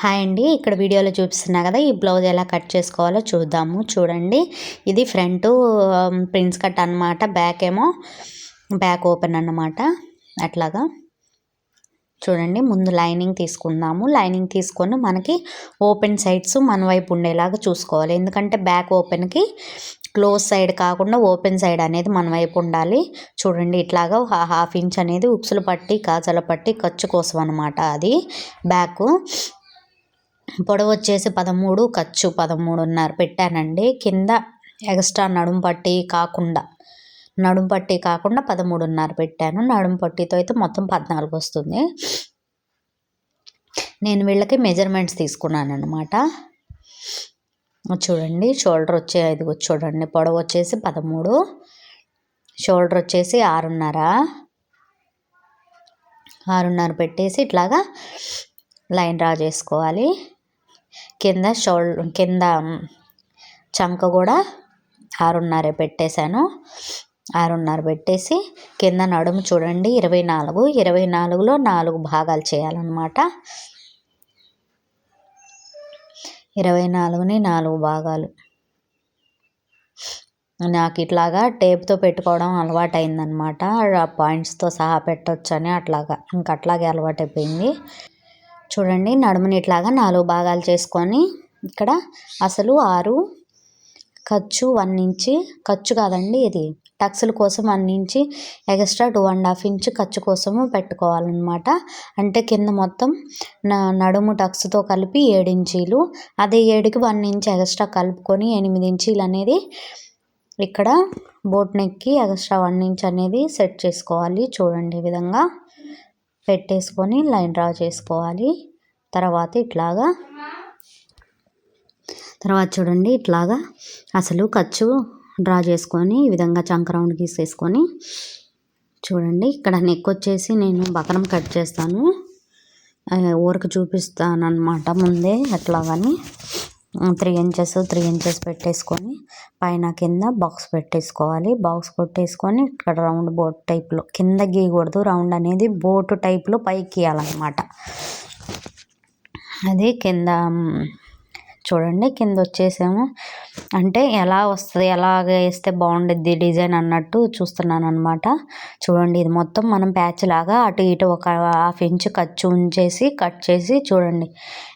Hi అండి. ఇక్కడ వీడియోలో చూపిస్తున్నా కదా ఈ బ్లౌజ్ ఎలా కట్ చేసుకోవాలో చూద్దాము. చూడండి. ఇది ఫ్రంట్ ప్రిన్స్ కట్ అనమాట బ్యాక్ ఏమో బ్యాక్ ఓపెన్ అన్నమాట. అట్లాగా. చూడండి ముందు లైనింగ్ తీసుకుందాము. లైనింగ్ తీసుకొని మనకి ఓపెన్ సైడ్స్ మన వైపు ఉండేలాగా చూసుకోవాలి. ఎందుకంటే బ్యాక్ ఓపెన్కి క్లోజ్ సైడ్ కాకుండా ఓపెన్ సైడ్ అనేది మన వైపు ఉండాలి. చూడండి ఇట్లాగా హాఫ్ ఇంచ్ అనేది ఉక్సులు పట్టి కాజల పట్టి ఖర్చు కోసం అనమాట అది. బ్యాక్. పొడవు వచ్చేసి పదమూడు ఖర్చు పదమూడున్నర పెట్టానండి. కింద ఎక్స్ట్రా నడుము పట్టి కాకుండా నడుము పట్టి కాకుండా పదమూడున్నర పెట్టాను. నడుము పట్టితో అయితే మొత్తం పద్నాలుగు వస్తుంది. నేను వీళ్ళకి మెజర్మెంట్స్ తీసుకున్నాను అనమాట చూడండి షోల్డర్ వచ్చే ఇది చూడండి పొడవు వచ్చేసి పదమూడు షోల్డర్ వచ్చేసి ఆరున్నర. ఆరున్నర పెట్టేసి ఇట్లాగా లైన్ డ్రా చేసుకోవాలి. కింద షోల్ కింద చంక కూడా ఆరున్నర పెట్టేశాను. ఆరున్నర పెట్టేసి కింద నడుము చూడండి ఇరవై నాలుగు. ఇరవై నాలుగులో నాలుగు భాగాలు చేయాలన్నమాట. ఇరవై నాలుగుని నాలుగు భాగాలు. నాకు ఇట్లాగా టేప్తో పెట్టుకోవడం అలవాటైందనమాట ఆ పాయింట్స్తో సహా పెట్టొచ్చని అట్లాగా ఇంక అట్లాగే అలవాటైపోయింది. చూడండి నడుముని ఇట్లాగా నాలుగు భాగాలు చేసుకొని ఇక్కడ అసలు ఆరు ఖర్చు వన్ ఇంచి ఖర్చు కాదండి ఇది. టక్స్ల కోసం one inch extra two and half inch ఖర్చు కోసము పెట్టుకోవాలన్నమాట. అంటే కింద మొత్తం నా నడుము టక్స్తో కలిపి ఏడు ఇంచీలు అదే ఏడుకి వన్ ఇంచ్ ఎక్స్ట్రా కలుపుకొని ఎనిమిది ఇంచీలు అనేది ఇక్కడ బోట్ నెక్కి ఎక్స్ట్రా వన్ ఇంచ్ అనేది సెట్ చేసుకోవాలి చూడండి ఈ విధంగా. పెట్టేసుకొని లైన్ డ్రా చేసుకోవాలి. తర్వాత ఇట్లాగా తర్వాత చూడండి ఇట్లాగా అసలు ఖర్చు డ్రా చేసుకొని ఈ విధంగా చంక రౌండ్ గీసేసుకొని చూడండి. ఇక్కడ నెక్ వచ్చేసి నేను బకరం కట్ చేస్తాను. ఊరికి చూపిస్తాను అనమాట ముందే ఎట్లాగని త్రీ ఇంచెస్ త్రీ ఇంచెస్ పెట్టేసుకొని పైన కింద బాక్స్ పెట్టేసుకోవాలి. బాక్స్ కొట్టేసుకొని ఇక్కడ రౌండ్ బోట్ టైప్లో కింద గీయకూడదు. రౌండ్ అనేది బోటు టైప్లో పైకి ఇవ్వాలన్నమాట అది కింద చూడండి కింద వచ్చేసాము. అంటే ఎలా వస్తుంది ఎలాగ వేస్తే బాగుండిద్ది డిజైన్ అన్నట్టు చూస్తున్నాను అనమాట చూడండి ఇది మొత్తం మనం ప్యాచ్ లాగా అటు ఇటు ఒక హాఫ్ ఇంచ్ ఖర్చు ఉంచేసి కట్ చేసి చూడండి.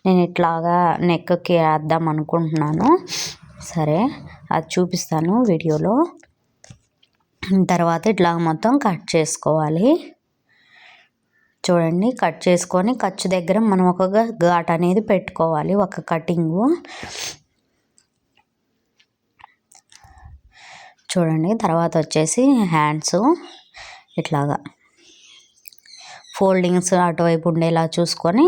నేను ఇట్లాగా నెక్కి వేద్దాం అనుకుంటున్నాను. సరే అది చూపిస్తాను వీడియోలో. తర్వాత ఇట్లా మొత్తం కట్ చేసుకోవాలి. చూడండి కట్ చేసుకొని ఖర్చు దగ్గర మనం ఒక ఘాట్ అనేది పెట్టుకోవాలి ఒక కటింగు. చూడండి. తర్వాత వచ్చేసి హ్యాండ్స్ ఇట్లాగా. ఫోల్డింగ్స్ అటువైపు ఉండేలా చూసుకొని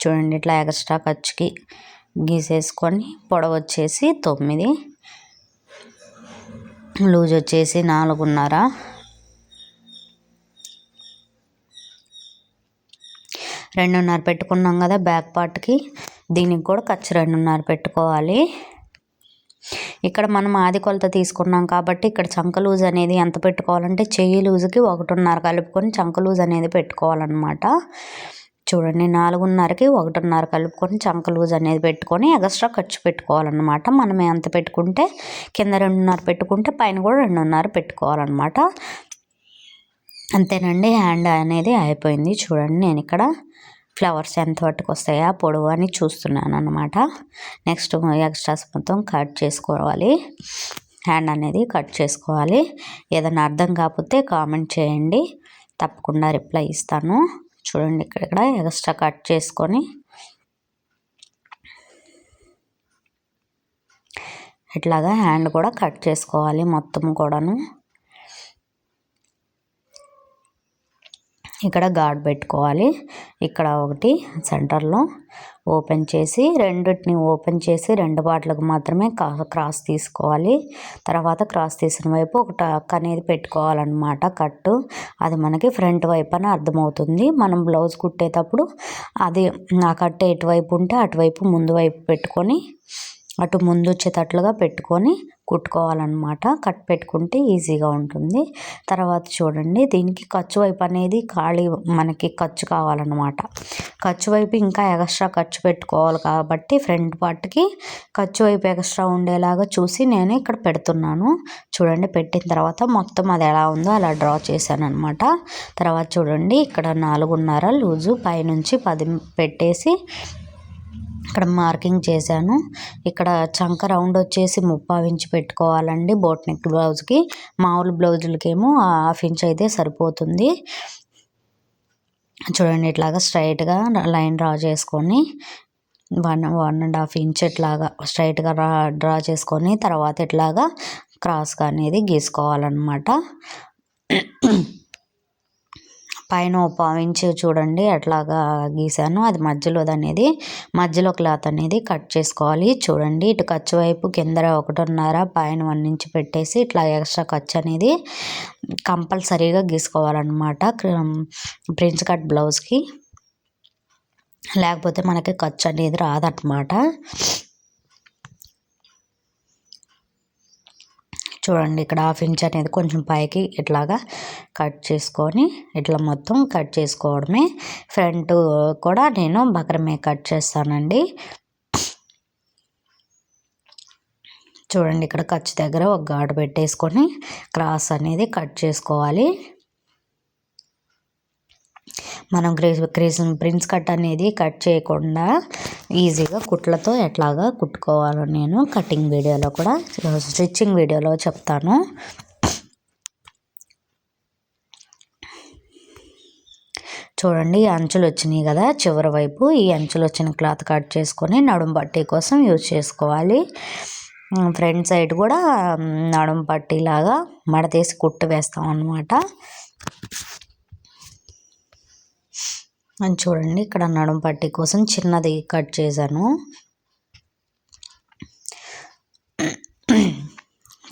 చూడండి. ఇట్లా ఎక్స్ట్రా ఖర్చుకి గీసేసుకొని పొడవు వచ్చేసి తొమ్మిది. లూజ్ వచ్చేసి నాలుగున్నర. రెండున్నర పెట్టుకున్నాం కదా బ్యాక్ పార్ట్కి. దీనికి కూడా ఖర్చు రెండున్నర పెట్టుకోవాలి. ఇక్కడ మనం ఆది కొలత తీసుకున్నాం కాబట్టి ఇక్కడ చంక లూజ్ అనేది ఎంత పెట్టుకోవాలంటే చెయ్యి లూజుకి ఒకటిన్నర కలుపుకొని చంక లూజ్ అనేది పెట్టుకోవాలన్నమాట. చూడండి నాలుగున్నరకి ఒకటిన్నర కలుపుకొని చంక లూజ్ అనేది పెట్టుకొని ఎక్స్ట్రా ఖర్చు పెట్టుకోవాలన్నమాట. మనం ఎంత పెట్టుకుంటే కింద రెండున్నర పెట్టుకుంటే పైన కూడా రెండున్నర పెట్టుకోవాలన్నమాట. అంతేనండి హ్యాండ్ అనేది అయిపోయింది. చూడండి నేను ఇక్కడ ఫ్లవర్స్ ఎంత పట్టుకు వస్తాయా పొడవు అని చూస్తున్నాను అనమాట నెక్స్ట్ ఎక్స్ట్రాస్ మొత్తం కట్ చేసుకోవాలి. హ్యాండ్ అనేది కట్ చేసుకోవాలి. ఏదైనా అర్థం కాకపోతే కామెంట్ చేయండి. తప్పకుండా రిప్లై ఇస్తాను. చూడండి ఇక్కడ ఎక్స్ట్రా కట్ చేసుకొని. ఇట్లాగా హ్యాండ్ కూడా కట్ చేసుకోవాలి మొత్తం కూడాను. ఇక్కడ గాడ్ పెట్టుకోవాలి. ఇక్కడ ఒకటి సెంటర్లో ఓపెన్ చేసి రెండింటిని ఓపెన్ చేసి రెండు బాట్లకు మాత్రమే క్రాస్ తీసుకోవాలి. తర్వాత క్రాస్ తీసిన వైపు ఒక టక్ అనేది పెట్టుకోవాలన్నమాట కట్టు. అది మనకి ఫ్రంట్ వైపు అని అర్థమవుతుంది. మనం బ్లౌజ్ కుట్టేటప్పుడు అది ఆ కట్టు ఎటువైపు ఉంటే అటువైపు ముందు వైపు పెట్టుకొని అటు ముందు వచ్చేటట్లుగా పెట్టుకొని కుట్టుకోవాలన్నమాట. కట్ పెట్టుకుంటే ఈజీగా ఉంటుంది. తర్వాత చూడండి దీనికి ఖర్చు వైపు అనేది ఖాళీ మనకి ఖర్చు కావాలన్నమాట. ఖర్చు వైపు ఇంకా ఎక్స్ట్రా ఖర్చు పెట్టుకోవాలి కాబట్టి ఫ్రంట్ పార్ట్కి ఖర్చు వైపు ఎక్స్ట్రా ఉండేలాగా చూసి నేను ఇక్కడ పెడుతున్నాను. చూడండి పెట్టిన తర్వాత మొత్తం అది ఎలా ఉందో అలా డ్రా చేశాను అనమాట తర్వాత చూడండి ఇక్కడ నాలుగున్నర లూజు పైనుంచి పది పెట్టేసి ఇక్కడ మార్కింగ్ చేశాను. ఇక్కడ చంక రౌండ్ వచ్చేసి ముప్పావు ఇంచు పెట్టుకోవాలండి బోట్ నెక్ బ్లౌజ్కి. మామూలు బ్లౌజులకేమో హాఫ్ ఇంచ్ అయితే సరిపోతుంది. చూడండి ఇట్లాగా స్ట్రైట్గా లైన్ డ్రా చేసుకొని one one and half inch ఇట్లాగా స్ట్రైట్గా డ్రా డ్రా చేసుకొని తర్వాత ఇట్లాగా క్రాస్గా అనేది గీసుకోవాలన్నమాట. పైన ఒక పావించి చూడండి అట్లాగా గీసాను. అది మధ్యలోది అనేది మధ్యలో క్లాత్ అనేది కట్ చేసుకోవాలి. చూడండి ఇటు ఖర్చు వైపు కింద ఒకటిన్నర పైన వన్ నుంచి పెట్టేసి ఇట్లా ఎక్స్ట్రా ఖర్చు అనేది కంపల్సరీగా గీసుకోవాలన్నమాట. ప్రిన్స్ కట్ బ్లౌజ్కి. లేకపోతే మనకి ఖర్చు అనేది రాదన్నమాట. చూడండి ఇక్కడ హాఫ్ ఇంచ్ అనేది కొంచెం పైకి ఇట్లాగా కట్ చేసుకొని ఇట్లా మొత్తం కట్ చేసుకోవడమే. ఫ్రంట్ కూడా నేను బకరమే కట్ చేస్తానండి. చూడండి ఇక్కడ ఖర్చు దగ్గర ఒక గాడు పెట్టేసుకొని క్రాస్ అనేది కట్ చేసుకోవాలి. మనం క్రీస్ క్రీజ్ ప్రిన్స్ కట్ అనేది కట్ చేయకుండా ఈజీగా కుట్లతో ఎట్లాగా కుట్టుకోవాలో నేను కటింగ్ వీడియోలో కూడా స్టిచ్చింగ్ వీడియోలో చెప్తాను. చూడండి అంచులు వచ్చినాయి కదా చివరి వైపు ఈ అంచులు వచ్చిన క్లాత్ కట్ చేసుకొని నడుం పట్టీ కోసం యూజ్ చేసుకోవాలి. ఫ్రంట్ సైడ్ కూడా నడుం పట్టీలాగా మడతేసి కుట్టు వేస్తాం అన్నమాట. చూడండి. ఇక్కడ నడుం పట్టి కోసం చిన్నది కట్ చేశాను.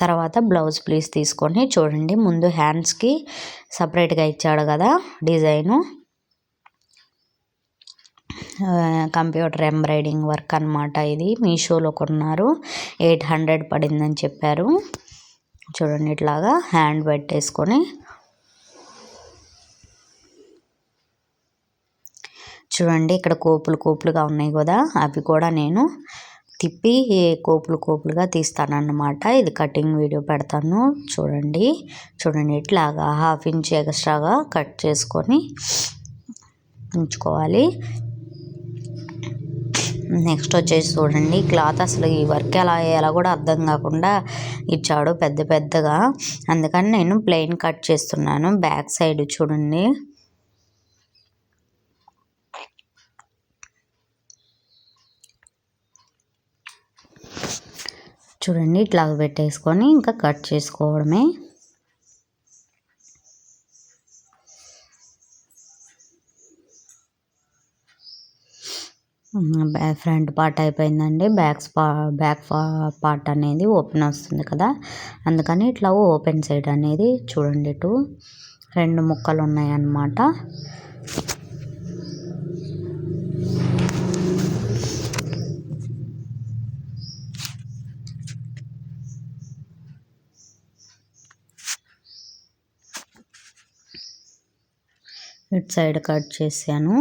తర్వాత బ్లౌజ్ ప్లీజ్ తీసుకొని చూడండి. ముందు హ్యాండ్స్కి సపరేట్గా ఇచ్చాడు కదా డిజైను. కంప్యూటర్ ఎంబ్రాయిడింగ్ వర్క్ అనమాట ఇది. మీషోలో కొన్నారు. ఎయిట్ హండ్రెడ్ పడిందని చెప్పారు. చూడండి ఇట్లాగా హ్యాండ్ పెట్టేసుకొని చూడండి ఇక్కడ కోపులు కోపులుగా ఉన్నాయి కదా అవి కూడా నేను తిప్పి కోపులు కోపులుగా తీస్తానన్నమాట. ఇది కటింగ్ వీడియో పెడతాను. చూడండి చూడండి ఇట్లాగా హాఫ్ ఇంచ్ ఎక్స్ట్రాగా కట్ చేసుకొని ఉంచుకోవాలి. నెక్స్ట్ వచ్చేసి చూడండి క్లాత్ అసలు ఈ వర్క్ ఎలా వేయాలో కూడా అర్థం కాకుండా ఇచ్చాడు పెద్ద పెద్దగా. అందుకని నేను ప్లెయిన్ కట్ చేస్తున్నాను బ్యాక్ సైడ్ చూడండి. చూడండి ఇట్లా పెట్టేసుకొని ఇంకా కట్ చేసుకోవడమే. ఫ్రంట్ పార్ట్ అయిపోయిందండి. బ్యాక్ పా బ్యాక్ పార్ట్ అనేది ఓపెన్ వస్తుంది కదా. అందుకని ఇట్లా ఓపెన్ సైడ్ అనేది చూడండి ఇటు రెండు ముక్కలు ఉన్నాయన్నమాట. సైడ్ కట్ చేశాను.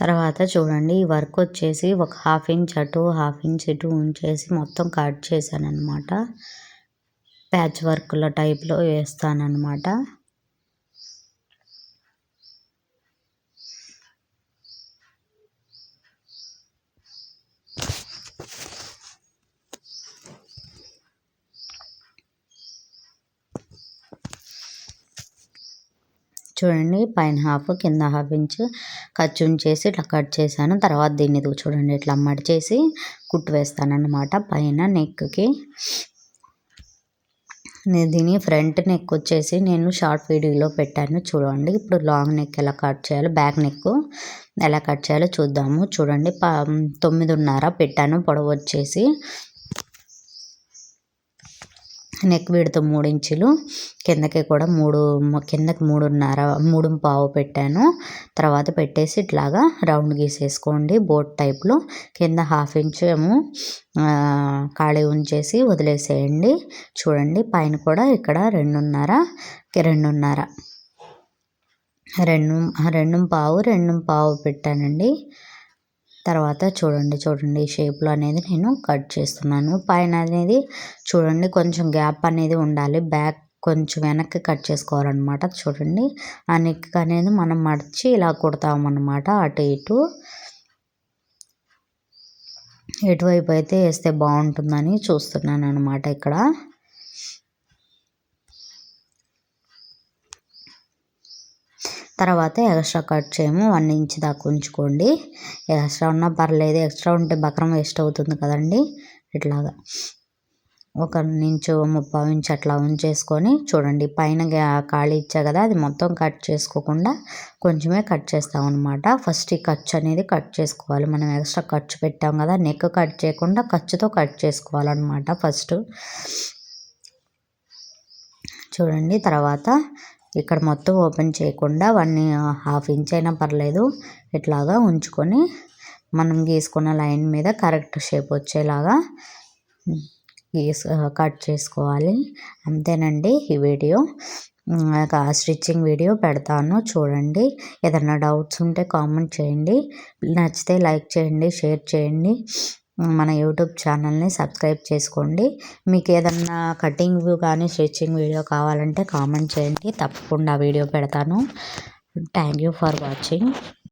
తర్వాత చూడండి ఈ వర్క్ వచ్చేసి ఒక హాఫ్ ఇంచ్ అటు హాఫ్ ఇంచ్ ఇటు ఉంచేసి మొత్తం కట్ చేశాను అనమాట ప్యాచ్ వర్క్ల టైప్లో వేస్తానన్నమాట. చూడండి పైన హాఫ్ కింద హాఫ్ ఇంచ్ ఖర్చు చేసి ఇట్లా కట్ చేశాను. తర్వాత దీన్ని చూడండి ఇట్లా మడిచేసి కుట్టు వేస్తాను పైన నెక్కి దీని ఫ్రంట్ నెక్ వచ్చేసి నేను షార్ట్ వీడియోలో పెట్టాను. చూడండి ఇప్పుడు లాంగ్ నెక్ ఎలా కట్ చేయాలో బ్యాక్ నెక్ ఎలా కట్ చేయాలో చూద్దాము. చూడండి ప తొమ్మిదిన్నర పెట్టాను పొడవు వచ్చేసి నెక్ విడత మూడు ఇంచులు కిందకి కూడా మూడు కిందకి మూడున్నర మూడు పావు పెట్టాను. తర్వాత పెట్టేసి ఇట్లాగా రౌండ్ గీసేసుకోండి. బోట్ టైప్లో కింద హాఫ్ ఇంచ్ ఏమో ఖాళీ ఉంచేసి వదిలేసేయండి. చూడండి పైన కూడా ఇక్కడ రెండున్నర రెండున్నర. రెండు రెండు పావు రెండు పావు పెట్టానండి. తర్వాత చూడండి చూడండి ఈ షేప్లో అనేది నేను కట్ చేస్తున్నాను. పైన అనేది చూడండి కొంచెం గ్యాప్ అనేది ఉండాలి. బ్యాక్ కొంచెం వెనక్కి కట్ చేసుకోవాలన్నమాట. చూడండి ఆ నెక్ అనేది మనం మడిచి ఇలా కుడతామన్నమాట అటు ఇటు. ఎటువైపు అయితే వేస్తే బాగుంటుందని చూస్తున్నాను అనమాట ఇక్కడ. తర్వాత ఎక్స్ట్రా కట్ చేయము. వన్ ఇంచ్ దాకా ఉంచుకోండి. ఎక్స్ట్రా ఉన్నా పర్లేదు. ఎక్స్ట్రా ఉంటే బక్రం వేస్ట్ అవుతుంది కదండి. ఇట్లాగా. ఒక ఇంచు ముప్పై ఇంచు అట్లా ఉంచేసుకొని చూడండి. పైన ఖాళీ ఇచ్చా కదా అది మొత్తం కట్ చేసుకోకుండా కొంచెమే కట్ చేస్తాం అనమాట ఫస్ట్ ఈ ఖర్చు అనేది కట్ చేసుకోవాలి. మనం ఎక్స్ట్రా ఖర్చు పెట్టాం కదా నెక్ కట్ చేయకుండా ఖర్చుతో కట్ చేసుకోవాలన్నమాట ఫస్ట్ చూడండి. తర్వాత ఇక్కడ మొత్తం ఓపెన్ చేయకుండా వన్ హాఫ్ ఇంచ్ అయినా పర్లేదు. ఇట్లాగా ఉంచుకొని మనం గీసుకున్న లైన్ మీద కరెక్ట్ షేప్ వచ్చేలాగా గీస్ కట్ చేసుకోవాలి. అంతేనండి ఈ వీడియో. స్టిచ్చింగ్ వీడియో పెడతాను. చూడండి. ఏదైనా డౌట్స్ ఉంటే కామెంట్ చేయండి. నచ్చితే లైక్ చేయండి షేర్ చేయండి. మన యూట్యూబ్ ఛానల్ని సబ్స్క్రైబ్ చేసుకోండి. మీకు ఏదన్నా కటింగ్ కానీ స్టిచ్చింగ్ వీడియో కావాలంటే కామెంట్ చేయండి. తప్పకుండా వీడియో పెడతాను. Thank you for watching.